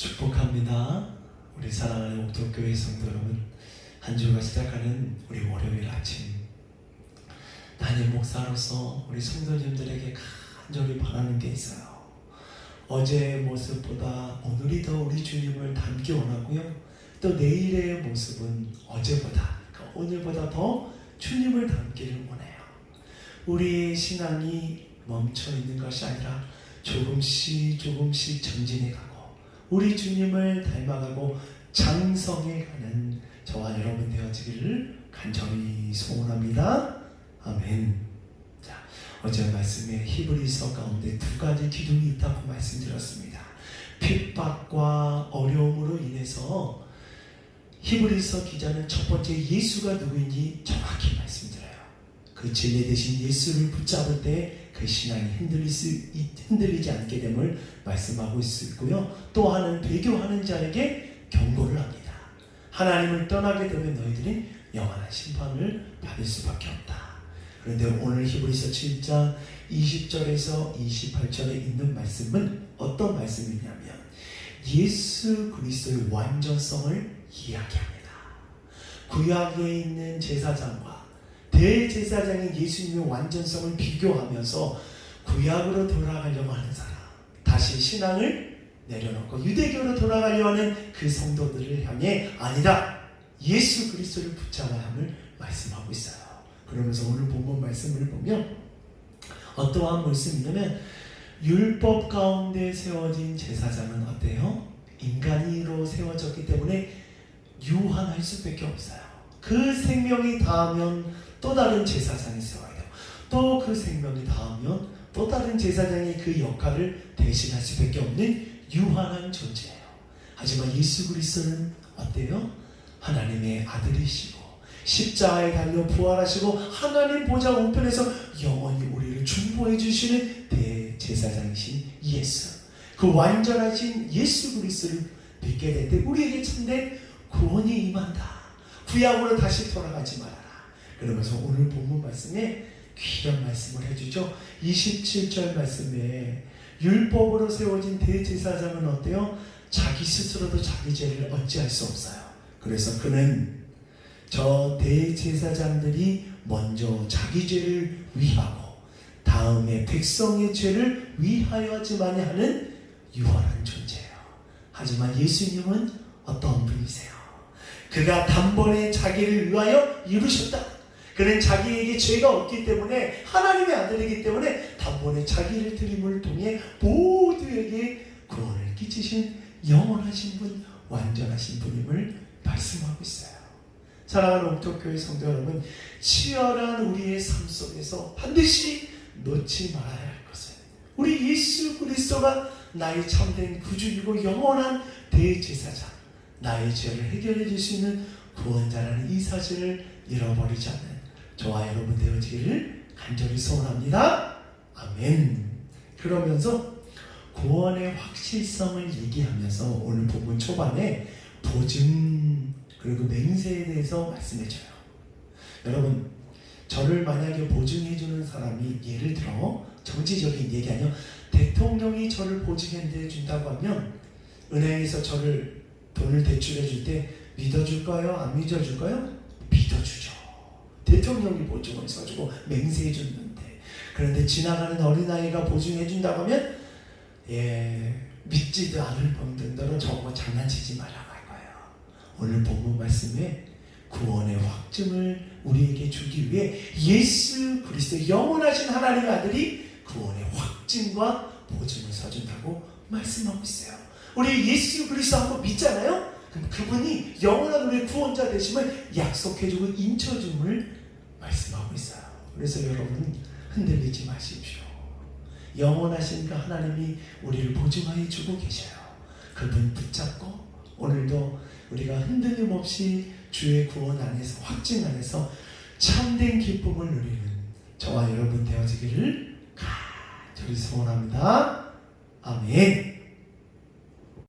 축복합니다. 우리 사랑하는 옥토교회 성도 여러분, 한 주가 시작하는 우리 월요일 아침 담임 목사로서 우리 성도님들에게 간절히 바라는 게 있어요. 어제의 모습보다 오늘이 더 우리 주님을 닮기 원하고요. 또 내일의 모습은 어제보다, 그러니까 오늘보다 더 주님을 닮기를 원해요. 우리의 신앙이 멈춰 있는 것이 아니라 조금씩 조금씩 전진해 가고 우리 주님을 닮아가고 장성해 가는 저와 여러분 되어지기를 간절히 소원합니다. 아멘. 자, 어제 말씀에 히브리서 가운데 두 가지 기둥이 있다고 말씀드렸습니다. 핍박과 어려움으로 인해서 히브리서 기자는 첫 번째 예수가 누구인지 정확히 말씀드려요. 그 진리 대신 예수를 붙잡을 때 그 신앙이 흔들릴 수, 흔들리지 않게 됨을 말씀하고 있고요. 또 하나는 배교하는 자에게 경고를 합니다. 하나님을 떠나게 되면 너희들이 영원한 심판을 받을 수밖에 없다. 그런데 오늘 히브리서 7장 20절에서 28절에 있는 말씀은 어떤 말씀이냐면 예수 그리스도의 완전성을 이야기합니다. 구약에 있는 제사장과 대제사장인 예수님의 완전성을 비교하면서 구약으로 돌아가려고 하는 사람, 다시 신앙을 내려놓고 유대교로 돌아가려 하는 그 성도들을 향해 아니다. 예수 그리스도를 붙잡아야 함을 말씀하고 있어요. 그러면서 오늘 본문 말씀을 보면 어떠한 말씀이냐면 율법 가운데 세워진 제사장은 어때요? 인간으로 세워졌기 때문에 유한할 수밖에 없어요. 그 생명이 닿으면 또 다른 제사장이 세워야 돼요. 또 그 생명이 닿으면 또 다른 제사장이 그 역할을 대신할 수밖에 없는 유한한 존재예요. 하지만 예수 그리스도는 어때요? 하나님의 아들이시고 십자가에 달려 부활하시고 하나님 보좌 우편에서 영원히 우리를 중보해 주시는 대제사장이신 예수. 그 완전하신 예수 그리스도를 믿게 될 때 우리에게 참된 구원이 임한다. 구약으로 다시 돌아가지 말아라. 그러면서 오늘 본문 말씀에 귀한 말씀을 해주죠. 27절 말씀에 율법으로 세워진 대제사장은 어때요? 자기 스스로도 자기 죄를 어찌할 수 없어요. 그래서 그는 저 대제사장들이 먼저 자기 죄를 위하고 다음에 백성의 죄를 위하여지만 하는 유한한 존재예요. 하지만 예수님은 어떤 분이세요? 그가 단번에 자기를 위하여 이루셨다. 그는 자기에게 죄가 없기 때문에 하나님의 아들이기 때문에 단번에 자기를 드림을 통해 모두에게 구원을 끼치신 영원하신 분, 완전하신 분임을 말씀하고 있어요. 사랑하는 옥토교회 성도 여러분, 치열한 우리의 삶 속에서 반드시 놓지 말아야 할 것은 우리 예수 그리스도가 나의 참된 구주이고 영원한 대제사장, 나의 죄를 해결해 줄 수 있는 구원자라는 이 사실을 잃어버리지 않는 저와 여러분 되어지기를 간절히 소원합니다. 아멘. 그러면서 구원의 확실성을 얘기하면서 오늘 본문 초반에 보증 그리고 맹세에 대해서 말씀해줘요. 여러분 저를 만약에 보증해주는 사람이 예를 들어 정치적인 얘기 아니요 대통령이 저를 보증해 준다고 하면 은행에서 저를 돈을 대출해 줄 때 믿어줄까요? 안 믿어줄까요? 믿어주죠. 대통령이 보증을 써주고 맹세해 줬는데 그런데 지나가는 어린아이가 보증해 준다고 하면 예 믿지도 않을 뿐더러 저거 장난치지 말라고 할 거예요. 오늘 본문 말씀에 구원의 확증을 우리에게 주기 위해 예수 그리스도 영원하신 하나님의 아들이 구원의 확증과 보증을 서준다고 말씀하고 있어요. 우리 예수 그리스도 한 번 믿잖아요. 그럼 그분이 영원한 우리의 구원자 되심을 약속해주고 인쳐줌을 말씀하고 있어요. 그래서 여러분 흔들리지 마십시오. 영원하신 그 하나님이 우리를 보증하여 주고 계셔요. 그분 붙잡고 오늘도 우리가 흔들림 없이 주의 구원 안에서 확증 안에서 참된 기쁨을 누리는 저와 여러분 되어지기를 간절히 소원합니다. 아멘.